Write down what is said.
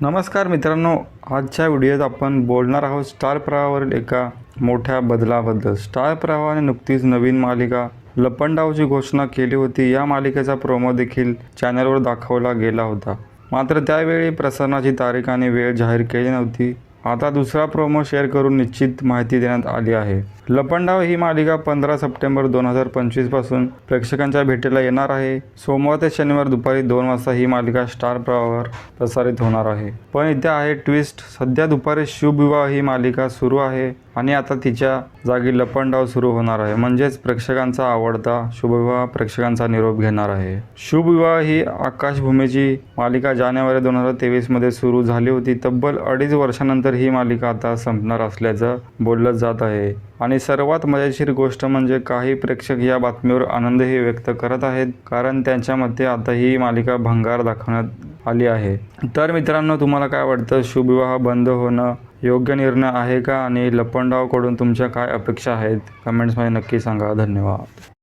नमस्कार मित्रांनो आजच्या व्हिडिओत आपण बोलणार आहोत स्टार प्रवाहावरील एका मोठ्या बदलाबद्दल. स्टार प्रवाहाने नुकतीच नवीन मालिका लपंडावची घोषणा केली होती. या मालिकेचा प्रोमो देखील चॅनलवर दाखवला गेला होता. मात्र त्यावेळी प्रसारणाची तारीख आणि वेळ जाहीर केली नव्हती. आता दुसरा प्रोमो शेअर करून निश्चित माहिती देण्यात आली आहे. लपंडाव ही मालिका पंधरा सप्टेंबर दोन हजार पंचवीसपासून प्रेक्षकांच्या भेटीला येणार आहे. सोमवार ते शनिवार दुपारी दोन वाजता ही मालिका स्टार प्रवाहावर प्रसारित होणार आहे. पण इथे आहे ट्विस्ट. सध्या दुपारी शुभविवाह ही मालिका सुरू आहे आणि आता तिच्या जागी लपंडाव सुरू होणार आहे. म्हणजेच प्रेक्षकांचा आवडता शुभविवाह प्रेक्षकांचा निरोप घेणार आहे. शुभविवाह ही आकाशभूमीची मालिका जानेवारी दोन हजार तेवीसमध्ये सुरू झाली होती. तब्बल अडीच वर्षानंतर ही मालिका आता संपणार असल्याचं बोललं जात आहे. आणि सर्वात मजेशीर गोष्ट म्हणजे काही प्रेक्षक या बातमीवर आनंदही व्यक्त करत आहेत कारण त्यांच्यामध्ये आता ही मालिका भंगार दाखवण्यात आली आहे. तर मित्रांनो तुम्हाला काय वाटतं? शुभविवाह बंद होणं योग्य निर्णय आहे का? आणि लपंडावकडून तुमच्या काय अपेक्षा आहेत? कमेंट्समध्ये नक्की सांगा. धन्यवाद.